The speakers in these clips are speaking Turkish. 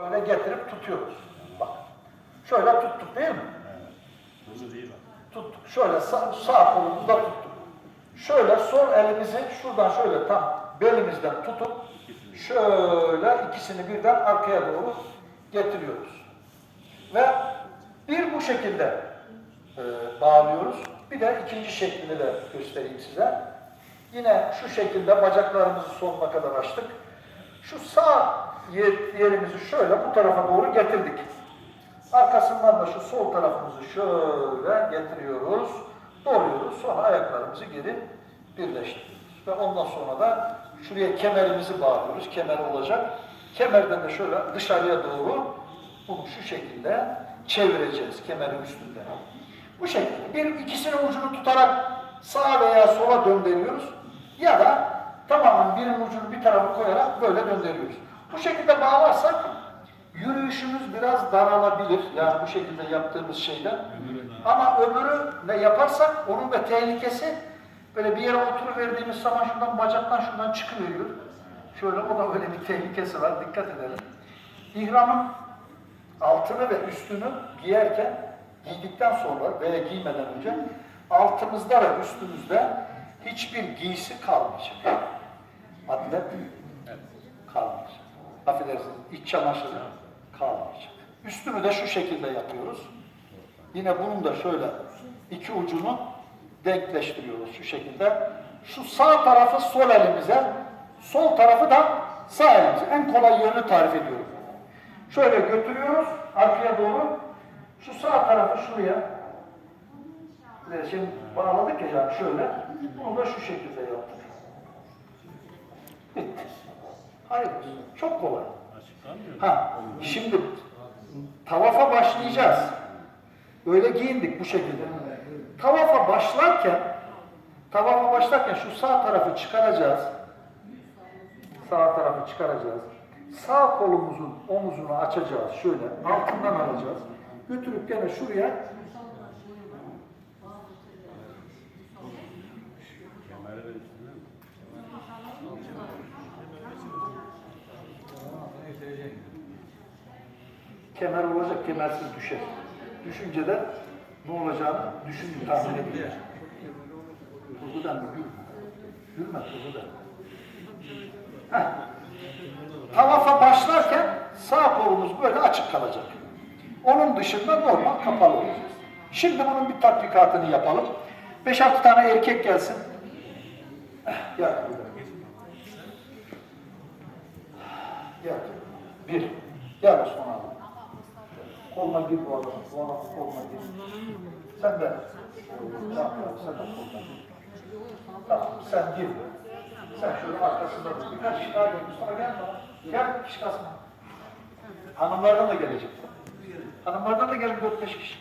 Böyle getirip tutuyoruz. Bak. Şöyle tuttuk değil mi? Hızlı değil? Tuttuk. Şöyle sağ, sağ kolumuzda tuttuk. Şöyle sol elimizi şuradan şöyle tam belimizden tutup şöyle ikisini birden arkaya doğru getiriyoruz. Ve bir bu şekilde e, bağlıyoruz. Bir de ikinci şeklini de göstereyim size. Yine şu şekilde bacaklarımızı sonuna kadar açtık. Şu sağ yerimizi şöyle bu tarafa doğru getirdik. Arkasından da şu sol tarafımızı şöyle getiriyoruz, doluyoruz. Sonra ayaklarımızı geri birleştiriyoruz. Ve ondan sonra da şuraya kemerimizi bağlıyoruz. Kemer olacak. Kemerden de şöyle dışarıya doğru bunu şu şekilde çevireceğiz kemerin üstünde. Bu şekilde. Bir ikisinin ucunu tutarak sağa veya sola döndürüyoruz. Ya da tamamen birinin ucunu bir tarafa koyarak böyle döndürüyoruz. Bu şekilde bağlarsak yürüyüşümüz biraz daralabilir. Yani bu şekilde yaptığımız şeyden. Ama öbürü ne yaparsak onun da tehlikesi böyle bir yere oturuverdiğimiz zaman şuradan bacaktan şuradan çıkıveriyor. Şöyle o da öyle bir tehlikesi var. Dikkat edelim. İhramın altını ve üstünü giyerken giydikten sonra veya giymeden önce altımızda ve üstümüzde hiçbir giysi kalmayacak. Atlet kalmayacak. Affedersiniz iç çamaşırı kalmayacak. Üstünü de şu şekilde yapıyoruz. Yine bunun da şöyle iki ucunu denkleştiriyoruz şu şekilde. Şu sağ tarafı sol elimize, sol tarafı da sağ elimize. En kolay yönünü tarif ediyorum. Şöyle götürüyoruz arkaya doğru. Şu sağ tarafı şuraya. Şimdi bağladık ya şöyle. Bunu da şu şekilde yaptık. Bitti. Hayır. Çok kolay. Ha, şimdi tavafa başlayacağız. Böyle giyindik bu şekilde. Tavafa başlarken tavafa başlarken şu sağ tarafı çıkaracağız. Sağ tarafı çıkaracağız. Sağ kolumuzun omuzunu açacağız şöyle. Altından alacağız. Götürüp gene şuraya Kemeri de üstüne mi? Kemer olacak, kemersiz düşer. Düşünce de ne olacağını düşünün, tahmin edin. Kurgudan mı? Gülme. Gülme, kurgudan. Heh. Tavafa başlarken sağ kolumuz böyle açık kalacak. Onun dışında normal kapalı olacağız. Şimdi bunun bir tatbikatını yapalım. 5-6 tane erkek gelsin. Eh, Gel. Gel. Bir. Gel Osman abi. Koluna gir bu adamın. Bu adamın koluna gir. Sen de. Tamam, sen de koluna gir. Tamam, sen gir. Sen şöyle arkasında dur. Birkaç kişi daha gel. Mustafa gel bana. Gel, kişi kasma. Hanımlardan da gelecek. Hanımlardan da gelin 4-5 kişi.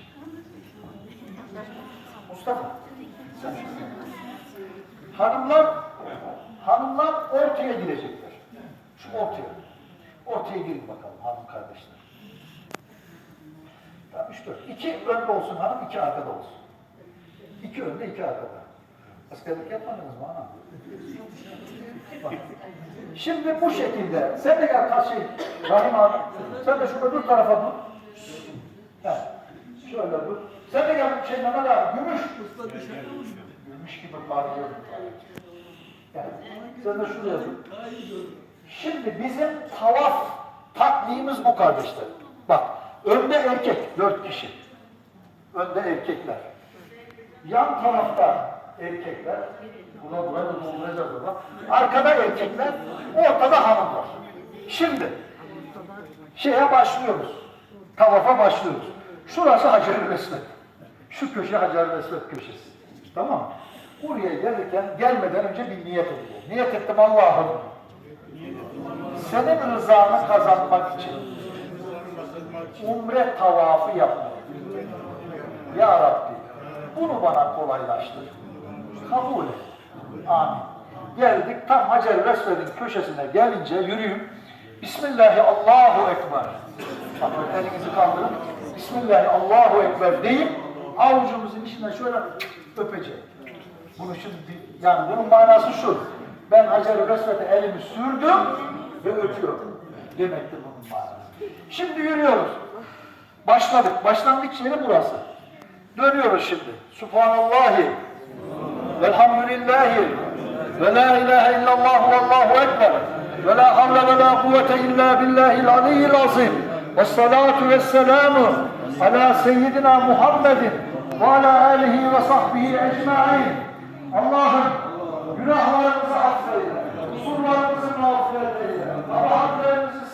Mustafa, sen şöyle. Hanımlar, hanımlar ortaya girecekler. Şu ortaya. Ortaya girin bakalım hanım kardeşler. Tamam, üç dört. İki önde olsun hanım, iki arkada olsun. İki önde, iki arkada. Askerlik yapmadınız mı? Bak. Şimdi bu şekilde, sen de gel karşı, Rahim abi, sen de şu öbür tarafa dur. He, şöyle dur. Sen de gel şey Mehmet abi, gümüş. Gümüş gibi parlıyor. Gel. Sen de şuraya dur. Şimdi bizim tavaf taktiğimiz bu kardeşler. Bak, önde erkek, dört kişi. Önde erkekler. Yan tarafta erkekler. Buna buraya da dolduracağız baba. Arkada erkekler, ortada hanımlar. Şimdi, şeye başlıyoruz. Tavafa başlıyoruz. Şurası Hacer-ül Esved. Şu köşe Hacer-ül Esved köşesi. Tamam mı? Buraya gelirken, gelmeden önce bir niyet ediyor. Niyet ettim Allah'ım. Senin rızanı kazanmak için umre tavafı yapmak. Ya Rabbi, bunu bana kolaylaştır. Kabul et. Amin. Geldik tam Hacer-ül Esved'in köşesine gelince yürüyün. Bismillahi Allahu Ekber. Bakın elinizi kaldırın. Bismillahi Allahu Ekber deyip avucumuzun içinden şöyle öpeceğim. Bunu şimdi yani bunun manası şu. Ben Esved'e elimi sürdüm ve öpüyorum. Demektir bunun manası. Şimdi yürüyoruz. Başladık. Başlangıç yeri burası. Dönüyoruz şimdi. Subhanallahi velhamdülillahi ve la ilahe illallah ve allahu ekber ve la havle ve la kuvvete illa billahil aliyyil azim ve salatu ve selamu ala seyyidina Muhammedin ve ala alihi ve sahbihi ecma'in Allah'ım günahlarımızı affeyle, kusurlarımızı mağfiret eyle, kabahatlerimizi